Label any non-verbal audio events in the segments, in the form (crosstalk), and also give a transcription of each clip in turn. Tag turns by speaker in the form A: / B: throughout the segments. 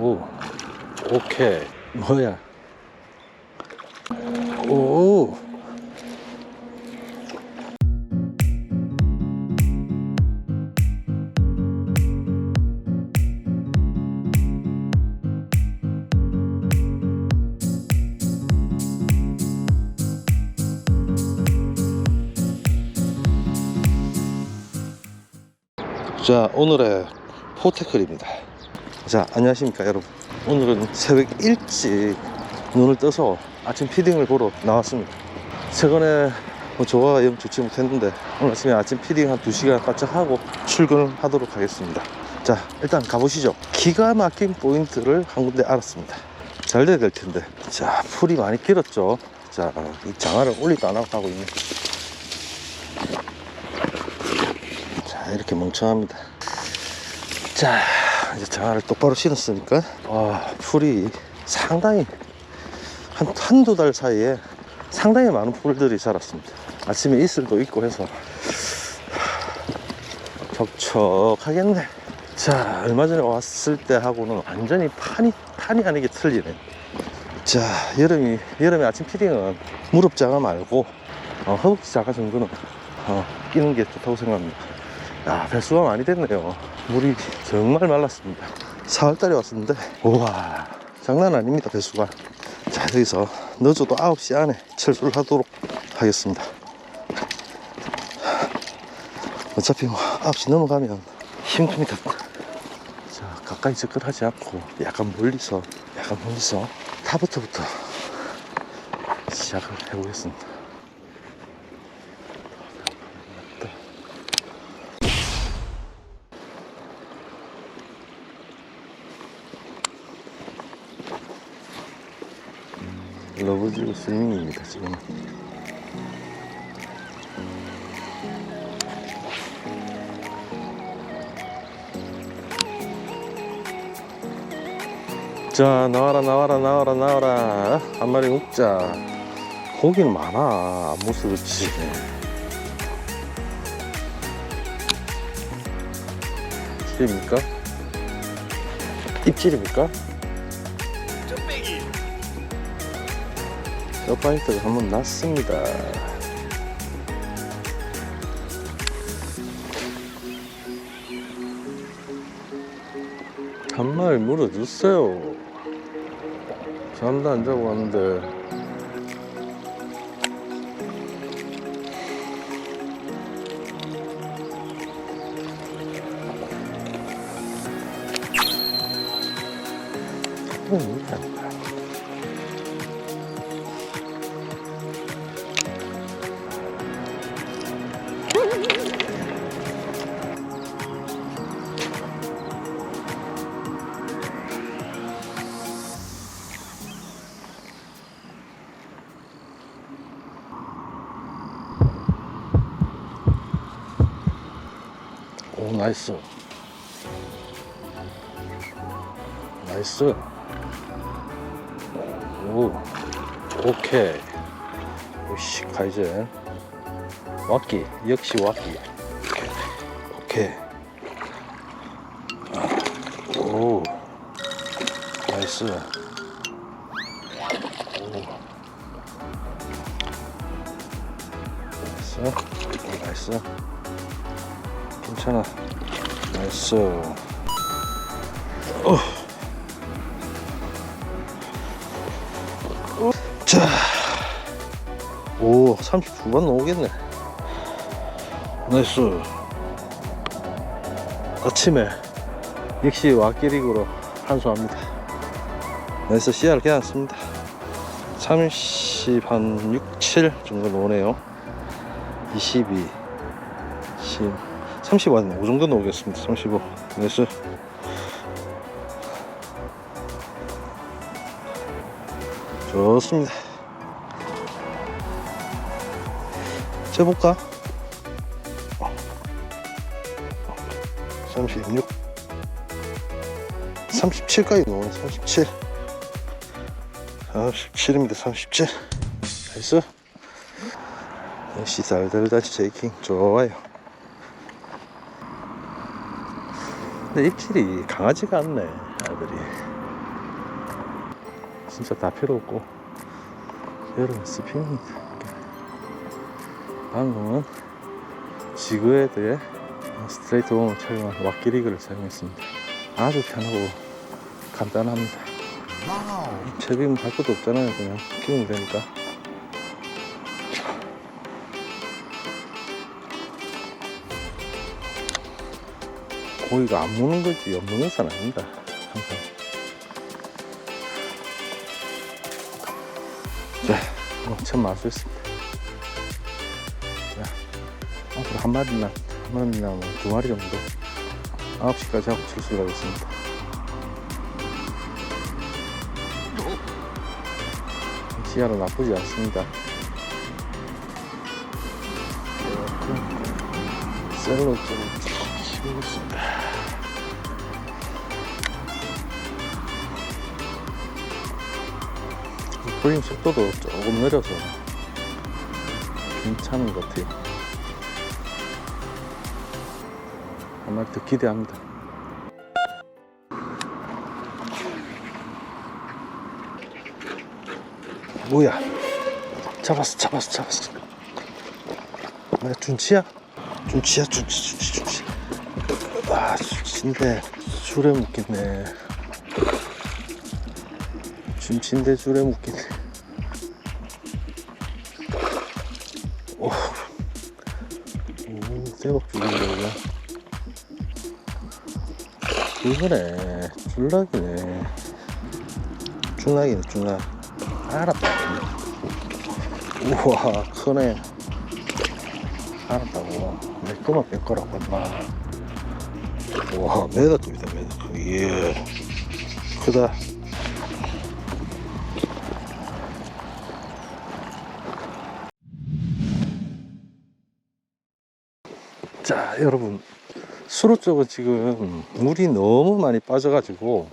A: 오, 오케이. 뭐야? 오. 자, 오늘의 포테클입니다. 자, 안녕하십니까, 여러분. 오늘은 새벽 일찍 눈을 떠서 아침 피딩을 보러 나왔습니다. 최근에 뭐 조화가 영 좋지 못했는데 오늘 아침에 아침 피딩 한 2시간 바짝 하고 출근을 하도록 하겠습니다. 자, 일단 가보시죠. 기가 막힌 포인트를 한 군데 알았습니다. 잘 돼야 될 텐데. 자, 풀이 많이 길었죠. 자, 이 장화를 올리도 안 하고 가고 있네. 자, 이렇게 멍청합니다. 자, 이제 장화를 똑바로 신었으니까, 와, 풀이 상당히, 한, 한두 달 사이에 상당히 많은 풀들이 자랐습니다. 아침에 이슬도 있고 해서, 적적하겠네. 자, 얼마 전에 왔을 때 하고는 완전히 판이, 판이 아니게 틀리네. 자, 여름이, 여름에 아침 피딩은 무릎 자가 말고, 어, 허벅지 자가 정도는, 어, 끼는 게 좋다고 생각합니다. 야, 배수가 많이 됐네요. 물이 정말 말랐습니다. 4월달에 왔었는데, 우와, 장난 아닙니다, 배수가. 자, 여기서 늦어도 9시 안에 철수를 하도록 하겠습니다. 어차피 뭐 9시 넘어가면 힘듭니다. 자, 가까이 접근하지 않고 약간 멀리서, 약간 멀리서 타부터부터 시작을 해보겠습니다. 러브즈 스윙입니다 지금 자 나와라 나와라 나와라 나와라 한 마리 먹자 고기는 많아 안 그렇지 입질입니까? 입질입니까? 서파이트가 한 번 났습니다. 한 마리 물어주세요. 잠도 안 자고 왔는데. 음, 오 나이스. 나이스. 오 오케이. 오씨 가이제 왁기 역시 왁기. 오케이. 아, 오 나이스. 오 나이스. 오, 나이스 괜찮아. 나이스. 자. 오, 39번 나오겠네. 나이스. 아침에 역시 와끼리그로 한수합니다. 나이스 씨알 깨놨습니다. 30, 한 6, 7 정도 나오네요. 22, 10. 35 아니네. 5 정도 나오겠습니다. 35. 나이스. 좋습니다. 재볼까? 36. 37까지 나오네. 37. 37입니다. 37. 나이스. 역시 달달달 제이킹 좋아요. 근데 입질이 강하지가 않네 아들이. 진짜 다 필요 없고. 여러분 스피닝. 방금은 지그헤드의 스트레이트 웜을 착용한 왁기리그를 사용했습니다. 아주 편하고 간단합니다. 채비는 할 것도 없잖아요 그냥. 끼우면 되니까 고기가 안 무는 거지 없는 것은 아닙니다. 항상. 자 어, 참 마수했습니다. 자 앞으로 한 마리나 한 마리나 뭐두 마리 정도 9시까지 하고 출수를 하겠습니다. 시야로 나쁘지 않습니다. 셀로 좀 풀림 속도도 조금 느려서 괜찮은 것 같아요. 더 기대합니다. 뭐야? 잡았어 잡았어 잡았어. 뭐야 준치야? 준치야 준치 준치 준치. 아 준치인데 줄에 묶겠네 준치인데 줄에 묶겠네. 오, 오 대박 죽인다 이거 그거네. 줄락이네. 줄락이네 줄락 알았다. 우와 크네. 알았다고 내 거만 뺄 거라고 임마 와 메다 급이다 메다 급 예. 크다 여러분 수로 쪽은 지금 물이 너무 많이 빠져가지고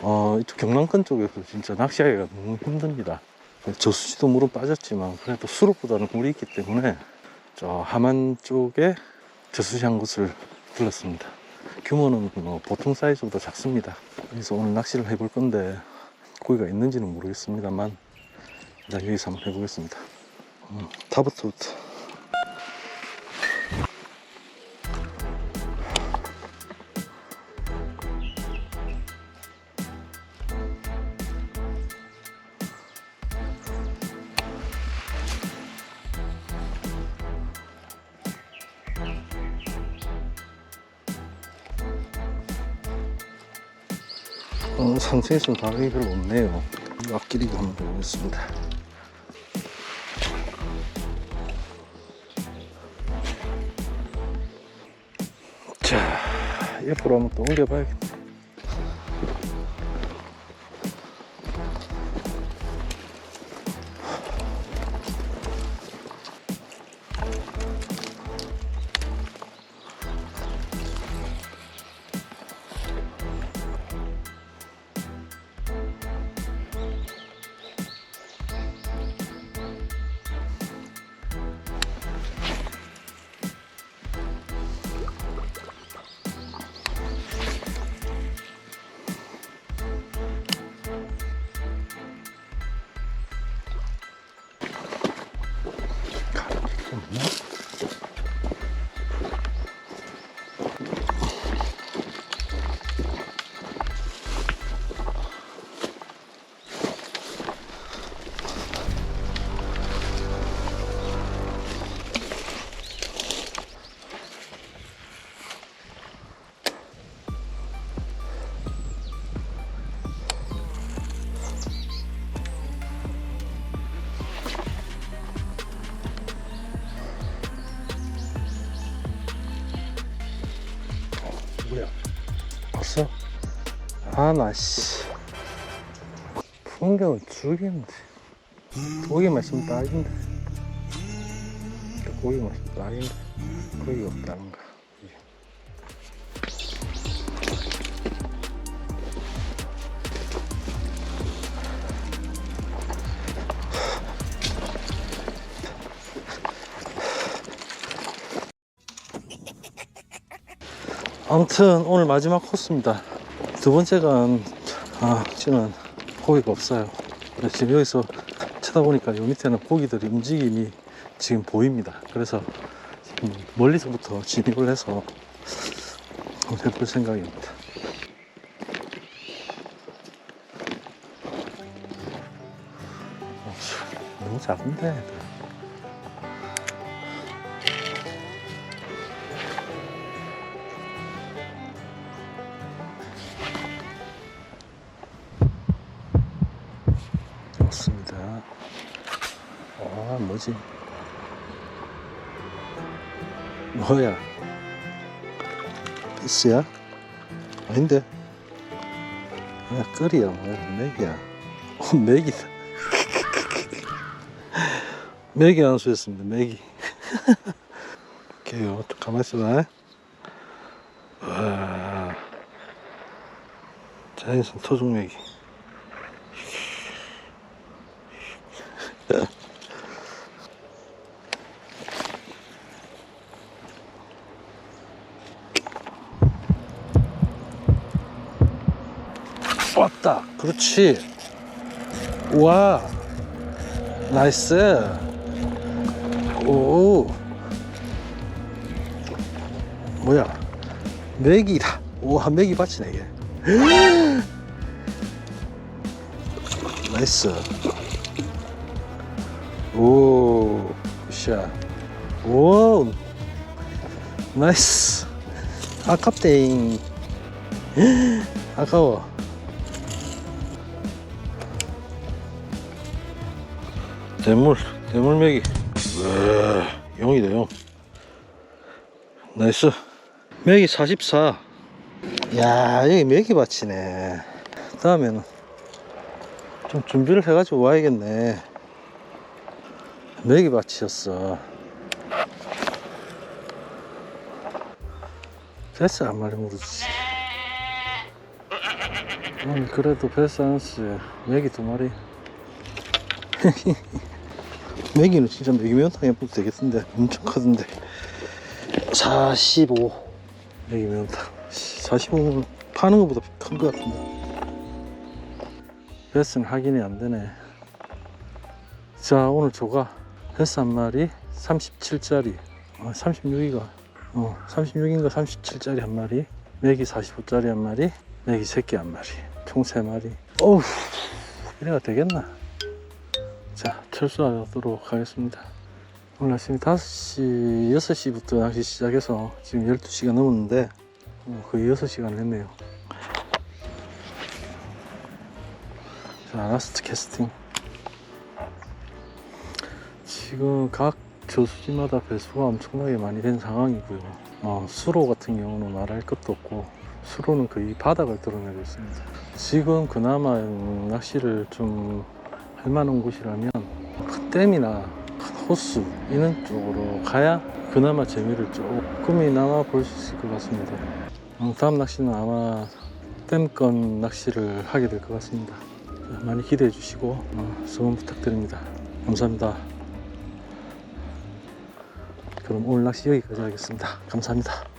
A: 어, 이쪽 경남권 쪽에서 진짜 낚시하기가 너무 힘듭니다. 저수지도 물은 빠졌지만 그래도 수로보다는 물이 있기 때문에 저 함안 쪽에 저수지 한 곳을 들렀습니다. 규모는 뭐 보통 사이즈보다 작습니다. 그래서 오늘 낚시를 해볼 건데 고기가 있는지는 모르겠습니다만 일단 여기서 한번 해보겠습니다. 음, 타부터부터 어, 상층에서는 가격이 별로 없네요. 앞길이가 한번 해보겠습니다. 자, 옆으로 한번 또 옮겨봐야겠다. 왔어? 아, 나, 씨. 풍경은 죽이는데. 고기만 있으면 딱인데. 고기만 있으면 딱인데. 고기가 없다는 아무튼 오늘 마지막 코스입니다. 두 번째가 아 지금 고기가 없어요. 지금 여기서 쳐다보니까 요 밑에는 고기들이 움직임이 지금 보입니다. 그래서 멀리서부터 (laughs) 진입을 해서 해볼 생각입니다. 어, 너무 작은데. 아, 뭐지? 뭐야? 피스야? 아닌데? 야, 끓이야, 뭐야, 맥이야. 어, 맥이다. (laughs) 맥이 안수했습니다, 맥이. 오케이요, 가만히 있어봐. 와. 자연산 토종맥이. 왔다. 그렇지. 와. 나이스. 오. 뭐야? 맥이다. 와, 맥이 받치네, 이게. (gasps) 나이스. 오. 샷. 오. 나이스. 아깝대잉. (gasps) 아까워. 대물, 대물매기. 와, 용이다, 용. 나이스. 매기 44. 야, 여기 매기 받치네. 다음에는 좀 준비를 해가지고 와야겠네. 매기 받치였어. 베스 한 마리 물었지. 오늘 그래도 베스 한스 매기 두 마리. (laughs) 메기는 진짜 메기 매운탕에 해도 되겠던데. 엄청 크던데. 45 메기 매운탕 45는 파는 것보다 큰 것 같은데. 베스는 확인이 안 되네. 자 오늘 조가 베스 한 마리 37짜리. 어, 36이가. 어, 36인가 37짜리 한 마리 메기 45짜리 한 마리 메기 새끼 한 마리 총 3마리. 어우 이래가 되겠나? 자, 철수하도록 하겠습니다. 오늘 아침 5시, 6시부터 낚시 시작해서 지금 12시가 넘었는데 어, 거의 6시간을 했네요. 자, 라스트 캐스팅. 지금 각 저수지마다 배수가 엄청나게 많이 된 상황이고요. 어, 수로 같은 경우는 말할 것도 없고 수로는 거의 바닥을 드러내고 있습니다. 지금 그나마 낚시를 좀 할 만한 곳이라면 큰 댐이나 큰 호수 이런 쪽으로 가야 그나마 재미를 조금이나마 볼 수 있을 것 같습니다. 어, 다음 낚시는 아마 댐건 낚시를 하게 될 것 같습니다. 자, 많이 기대해 주시고 어, 소원 부탁드립니다. 감사합니다. 그럼 오늘 낚시 여기까지 하겠습니다. 감사합니다.